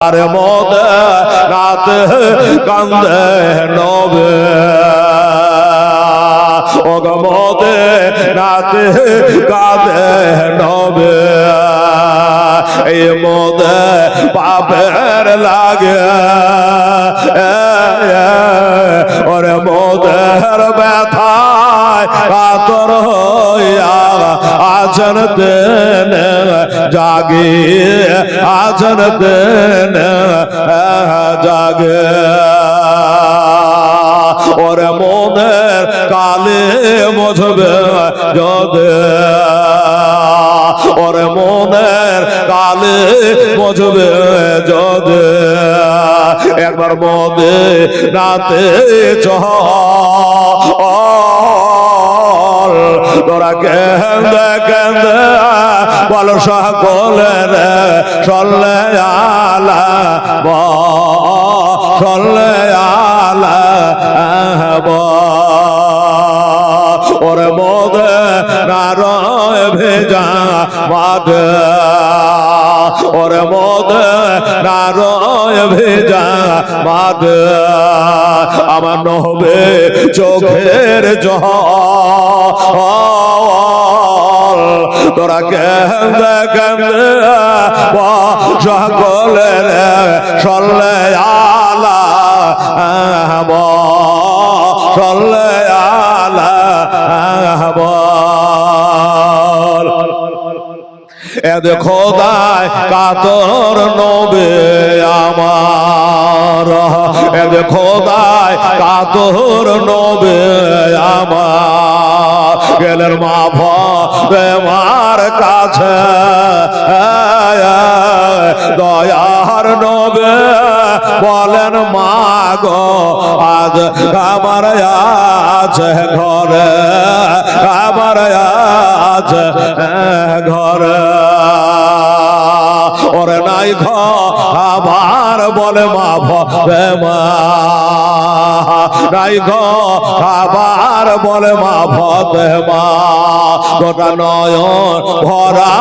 আর মদ রাতে কান্দে নবে ওগ মদে রাতে কাঁদে নবে এই মদে পাপের লাগে ওরে মদের ব্যথায় আছেন তেন জাগে আছেন তেন জাগে। ওরে মনের কালে মজবে যদে ওরে মনের কালে মজবে যদে একবার মদে রাতে চহ তোরা কেন্দে কেন্দে বল সকলের সল্লে আলা সল্লে আলা ওরে মোদে নারয় ভেজা মাদে ওরে মোদে নারয় ভেজা মাদে আমার নহবে চোখের জল। তোরা কেন্দে কেন্দে সকলের সল্লে আলা সল্লে এদ খোদায় কাতর নবে আমার। এদ খোদায় কাতর নবে আমার। গেলের মা ভেমার কাছে দয়ার নবে। বলেন মা আজ আমার আছে ঘরে, আমার আছে ঘরে। ওরে নাই ঘ আবার বলে মা ভবে মা। নাই ঘ আবার বলে মা ভবে মা। গোটা নয়ন ভরা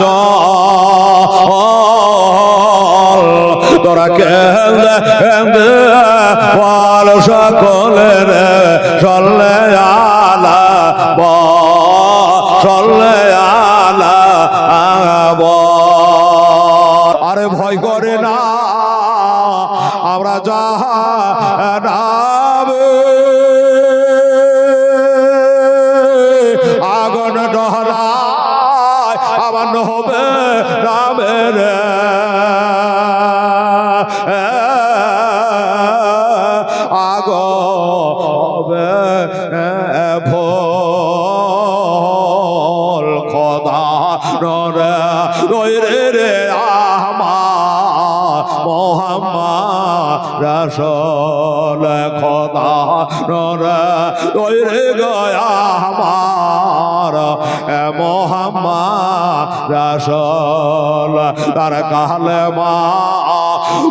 জল। কেন্দে বল সকলের সল্লে আলা সল্লে আলা আরে ভয় করে না আমরা যা নামে খদা রে রে আমার মোহাম্মদ রসল খদা রে গয়া আমার মোহাম্মদ রসল তার কালে মা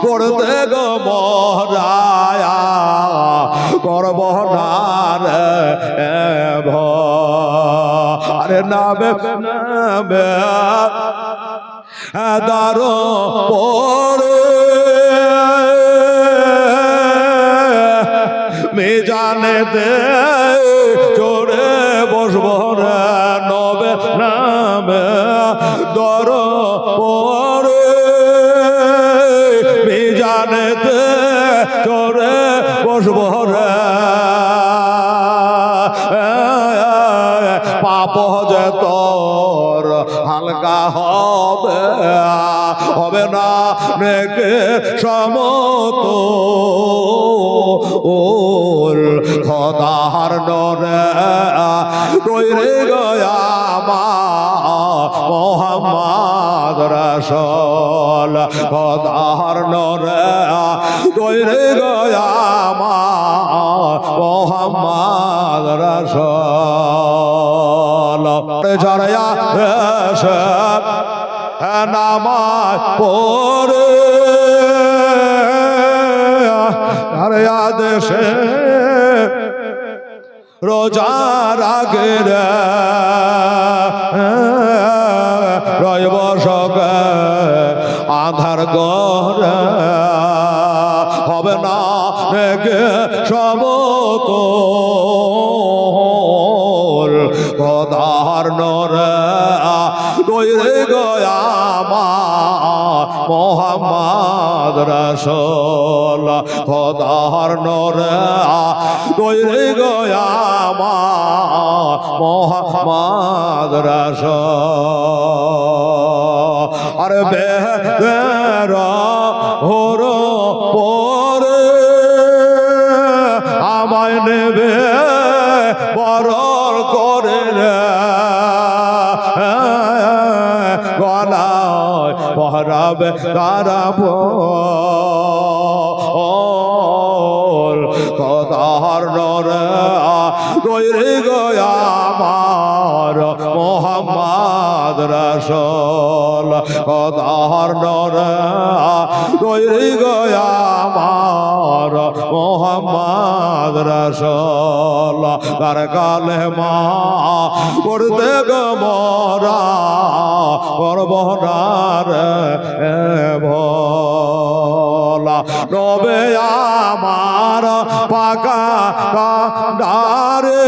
পড়তে গো মহারায়া করব না রে নাবে দারো পড়ে। মে জানে দে নরে তৈরি গয়া মা, মোহাম্মদ রসল, খদার নরে তৈরি গয়া মোহাম্মদ রসল। ঝরয়া নামাজ পড়ে আর রোজা রাগে নরে গয়ামা মোহাম্মদ রসল খোদার নরে গয়ামা মোহাম্মদ রসল। আরে বেহর তারা রসল কদার নরে তৈরি গয়া আমার মোহাম্মদ রসল। তার কালে মা করতে গমরা করবনার ভোলা। নবে আমার পাকা কান্ডারে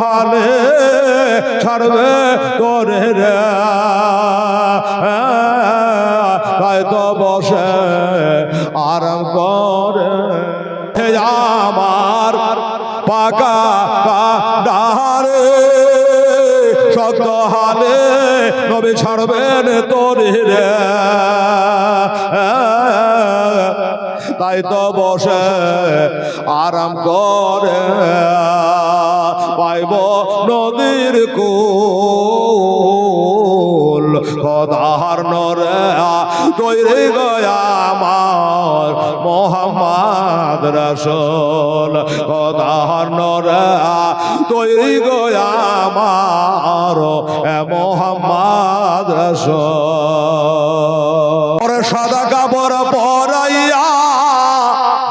হালে ছাড়বে করে রে। তাই তো বসে আরাম করে। আমার পাকা কান্ডারে শব্দ হালে নবে ছাড়বেন তোরে রে। তাই তো বসে আরাম করে। পাইব নদীর কুল। খদার নরে তৈরি গয়া আমার মোহাম্মদ রসল। খদার নরে তৈরি গয়া আমার মোহাম্মদ রসল। সাদা কাপড় পরাইয়া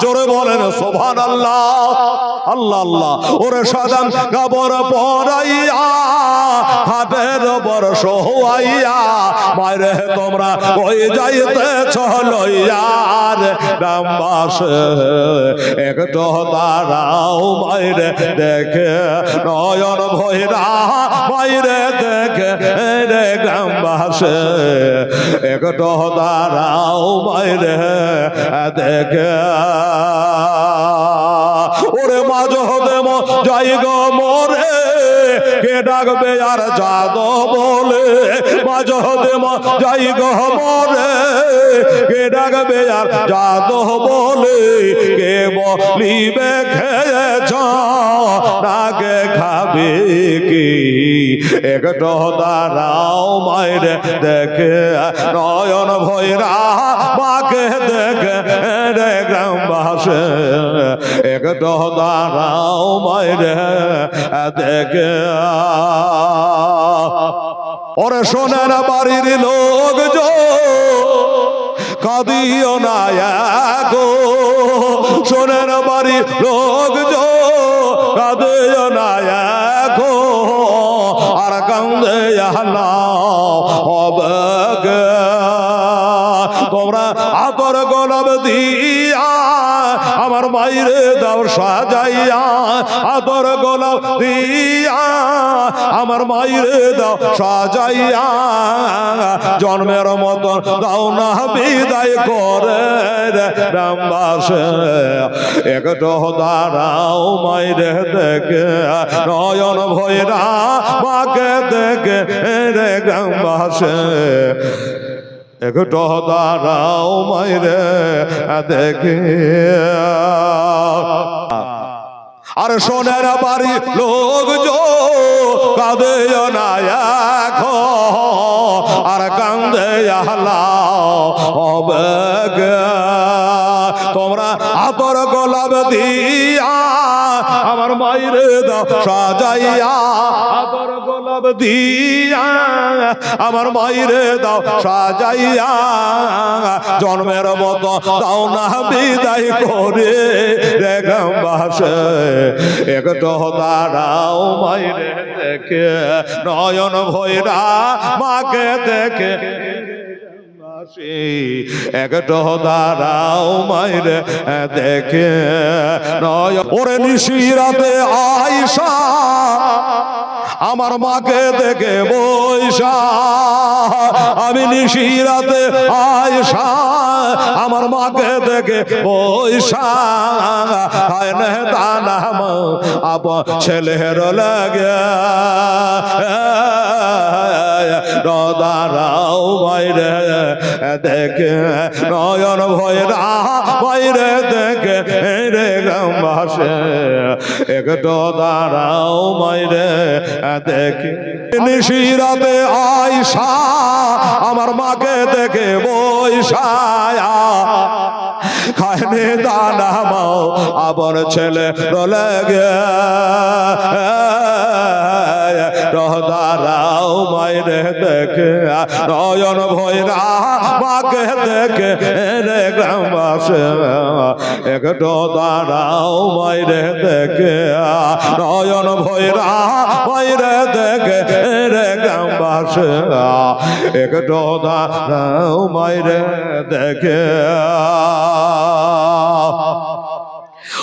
জোরে বলেন সোভান আল্লাহ আল্লাহ আল্লাহ। ওরে সাদান কাপড় পরাইয়া হাটের বড় সোহাইয়া মায়ের তোমরা ওই যাইতে চলইয়ার গ্রামবাসে একটু দাঁড়াও মায়ের দেখে, নয়ন ভৈরা মায়ের দেখে, রে গ্রামবাসে একটু দাঁড়াও মায়ের দেখে। ওরে মাঝ হতে যাই গো মরে, কে ডাকবে আর যাদ বলে? মাঝ হতে যাই গো মরে, কে ডাকবে আর যাদ বলে? কে বলিবে খেয়েছ নাকে খাবে কি? একটু দাঁড়াও মায়ের দেখে নয়ন ভৈরা, মাকে দেখে রে গ্রামবাসে একটু দাঁড়াও মায়ের দেখে ওরে সোনার বাড়ির লোক কাঁদিও না গো সোনার বাড়ির লোক কাঁদিও না গো আর কান্দে হবে। তোমরা আতর গোলাপ দিয়া মাইরে সাজাইয়া আতর গোলাপ দিয়া আমার মাইরে দাও সাজাইয়া। জন্মের মতন দাও না, বিদায় করে রামবাসে। একটু দাঁড়াও মাইরে দেখে, নয়ন ভৈরা মাকে দেখে রে গ্রামবাসে একটু দাঁড়াও মাইরে দেখে। আর সোনের বাড়ি লোক যো কাঁদে না আর কান্দে হবে। তোমরা আতর গোলাপ দিয়া আমার মাইরে দাও সাজাইয়া। গোলাপ দিয়া আমার মাইরে দাও, সাজাইয়া জন্মের মতো দাও না, বিদায় করে রেগাম বাসে একটু দাঁড়াও মাইরে দেখে, নয়ন ভৈরা মাকে দেখে। একটো দাঁড়াও মাইরে দেখে নয় ওরে নিশিরাতে আইসা আমার মাকে দেখে বৈশা আমি নিশিরাতে আয়সা আমার মাকে দেখে নে দানাম আপ ছেলের লাগে দাঁড়াও বাইরে, দেখে নয়ন ভয়রা বাইরে দেখে রে গ্রামবাসে একটু দাঁড়াও মাইরে দেখে নিশিরাতে আয়সা আমার মাকে দেখে বৈশায়া, খায়নি দানা মাও আবার ছেলে রলে গে। দাঁড়াও মাইরে দেখে, নয়ন ভৈরা মাকে দেখে রে গ্রামবাসে, একটু দাঁড়াও মাইরে দেখে, নয়ন ভৈরা মাইরে গ্রামবাসে একটু দাঁড়াও মাইরে দেখে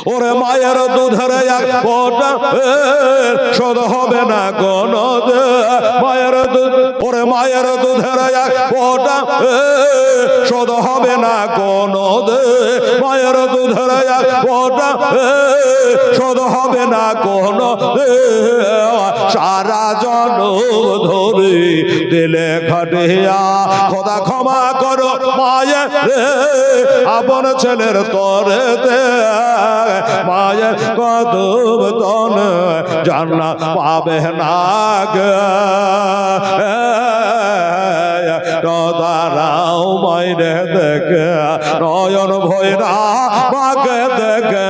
ওরে মায়ের দুধের এক ফোটা। শোধ হবে না কোন মায়ের দুধ ওরে মায়ের দুধের এক ফোঁটা। শোধ হবে না কোন মায়ের দুধের এক ফোঁটা। শোধ হবে না কোন সারা জন ধরে দিলে খাটিয়া, খোদা ক্ষমা করো মায়ের আপন ছেলের তরে দে মায়ের কদম তন জান্না পাবে না দাঁড়াও মাইরে দেখে নয়ন ভৈরা মাকে দেখে,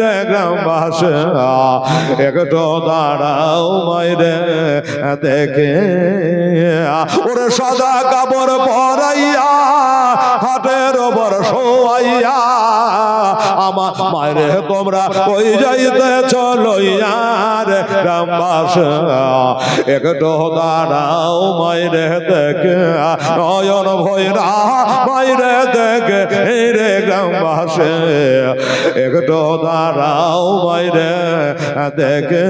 রে গ্রামবাসে একটু দাঁড়াও মাইরে দেখে। ওরে সাদা কাপড় পরাইয়া, হাটের ওপর শোয়াইয়া আমার মায়ের তোমরা ওই যাইতে চলইয়া রে গ্রামবাস একটু দাঁড়াও মাইরে দেখে। নয়ন ভৈরা মাইরে দেখে। রে গ্রামবাসে একটু দাঁড়াও মাইরে দেখে।